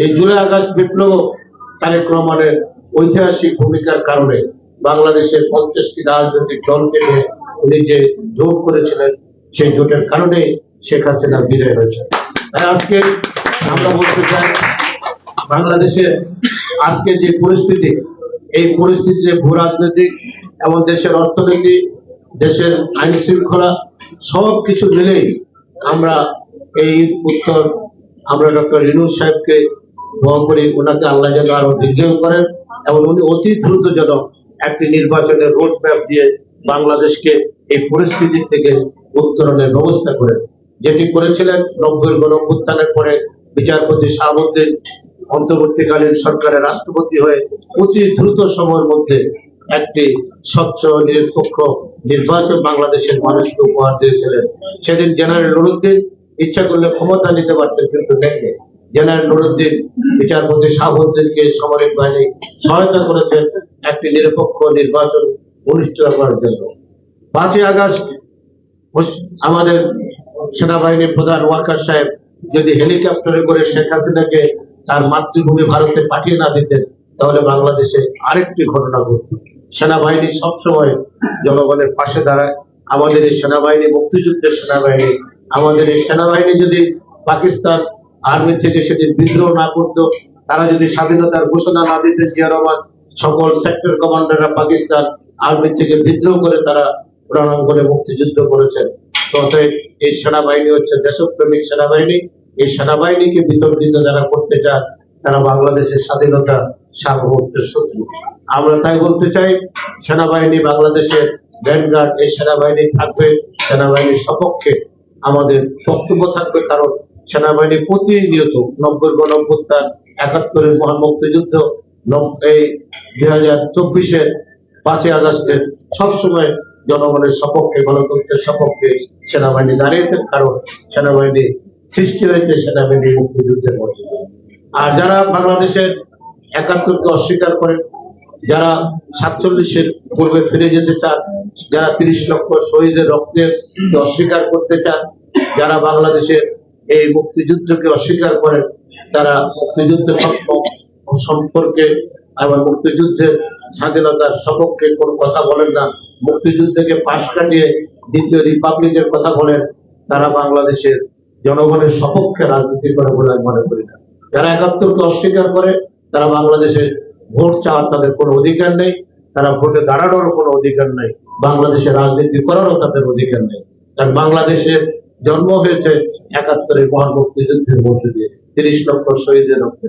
এই July August বিপ্লব তারেক ঐতিহাসিক ভূমিকার কারণে বাংলাদেশের পঞ্চাশটি রাজনৈতিক দলকে উনি যে জোট করেছিলেন, সেই জোটের কারণে শেখ হাসিনা বিদায় হয়েছে তাই আজকে আমরা বলতে চাই, বাংলাদেশের আজকে যে পরিস্থিতি, এই পরিস্থিতিতে ভূ রাজনৈতিক এবং দেশের অর্থনীতি, দেশের আইন শৃঙ্খলা সব কিছু মিলেই আমরা এই উত্তর, আমরা ডক্টর রিনুর সাহেবকে দোয়া করি ওনাকে আল্লাহ যেন আরও দীর্ঘায়ু করেন এবং উনি অতি দ্রুত যেন একটি নির্বাচনের রোড ম্যাপ দিয়ে বাংলাদেশকে এই পরিস্থিতি থেকে উত্তরণের ব্যবস্থা করেন। যেটি করেছিলেন নব্বই গণ অভ্যুত্থানের পরে বিচারপতি শাহাবুদ্দিন অন্তর্বর্তীকালীন সরকারের রাষ্ট্রপতি হয়ে অতি দ্রুত সময়ের মধ্যে একটি স্বচ্ছ নিরপেক্ষ নির্বাচন বাংলাদেশের মানুষকে উপহার দিয়েছিলেন। সেদিন জেনারেল নুরুদ্দিন ইচ্ছা করলে ক্ষমতা নিতে পারতেন কিন্তু নেননি জেনারেল নুরুদ্দিন বিচারপতি শাহাবুদ্দিনকে সামরিক বাহিনী সহায়তা করেছেন একটি নিরপেক্ষ নির্বাচন অনুষ্ঠিত করার জন্য। পাঁচই আগস্ট আমাদের সেনাবাহিনীর প্রধান ওয়াকার সাহেব যদি হেলিকপ্টারে করে শেখ হাসিনাকে তার মাতৃভূমি ভারতে পাঠিয়ে না দিতেন, তাহলে বাংলাদেশে আরেকটি ঘটনা ঘটত। সেনাবাহিনী সবসময় জনগণের পাশে দাঁড়ায়। আমাদের এই সেনাবাহিনী, মুক্তিযুদ্ধের সেনাবাহিনী, আমাদের এই সেনাবাহিনী যদি পাকিস্তান আর্মি থেকে সেদিন বিদ্রোহ না করতো তারা যদি স্বাধীনতার ঘোষণা না দিতেন, জিয়া রহমান, সকল সেক্টর কমান্ডাররা পাকিস্তান আর্মি থেকে বিদ্রোহ করে তারা রণাঙ্গনে মুক্তিযুদ্ধ করেছেন। অতএব এই সেনাবাহিনী হচ্ছে দেশপ্রেমিক সেনাবাহিনী। এই সেনাবাহিনীকে বিতর্কিত যারা করতে চান, তারা বাংলাদেশের স্বাধীনতা সার্বভৌমত্বের শত্রু। আমরা তাই বলতে চাই, সেনাবাহিনী বাংলাদেশের ভ্যানগার্ড এই সেনাবাহিনী থাকবে। সেনাবাহিনীর সপক্ষে আমাদের বক্তব্য থাকবে, কারণ সেনাবাহিনী প্রতিনিয়ত নব্বই গণঅভ্যুত্থান, একাত্তরের মহান মুক্তিযুদ্ধ এই দুই হাজার চব্বিশের পাঁচই আগস্টের সবসময় জনগণের সপক্ষে, গণতন্ত্রের সপক্ষে সেনাবাহিনী দাঁড়িয়েছেন কারণ সেনাবাহিনী সৃষ্টি হয়েছে, সেনাবাহিনী মুক্তিযুদ্ধের মধ্যে আর যারা বাংলাদেশের একাত্তরকে অস্বীকার করেন, যারা সাতচল্লিশের পূর্বে ফিরে যেতে চান, যারা তিরিশ লক্ষ শহীদের রক্তের অস্বীকার করতে চান, যারা বাংলাদেশের এই মুক্তিযুদ্ধকে অস্বীকার করেন তারা মুক্তিযুদ্ধ সম্পর্কে আবার মুক্তিযুদ্ধের স্বাধীনতার সপক্ষে কোনো কথা বলেন না। মুক্তিযুদ্ধকে পাশ কাটিয়ে দ্বিতীয় রিপাবলিকের কথা বলেন, তারা বাংলাদেশের জনগণের সপক্ষে রাজনীতি করে বলে আমি মনে করি না। যারা একাত্তরকে অস্বীকার করে, তারা বাংলাদেশে ভোট চাওয়ার তাদের কোনো অধিকার নেই, তারা ভোটে দাঁড়ানোর কোনো অধিকার নেই, বাংলাদেশে রাজনীতি করারও তাদের অধিকার নেই। কারণ বাংলাদেশের জন্ম হয়েছে একাত্তরের মহান মুক্তিযুদ্ধের মধ্যে দিয়ে তিরিশ লক্ষ শহীদের রক্তে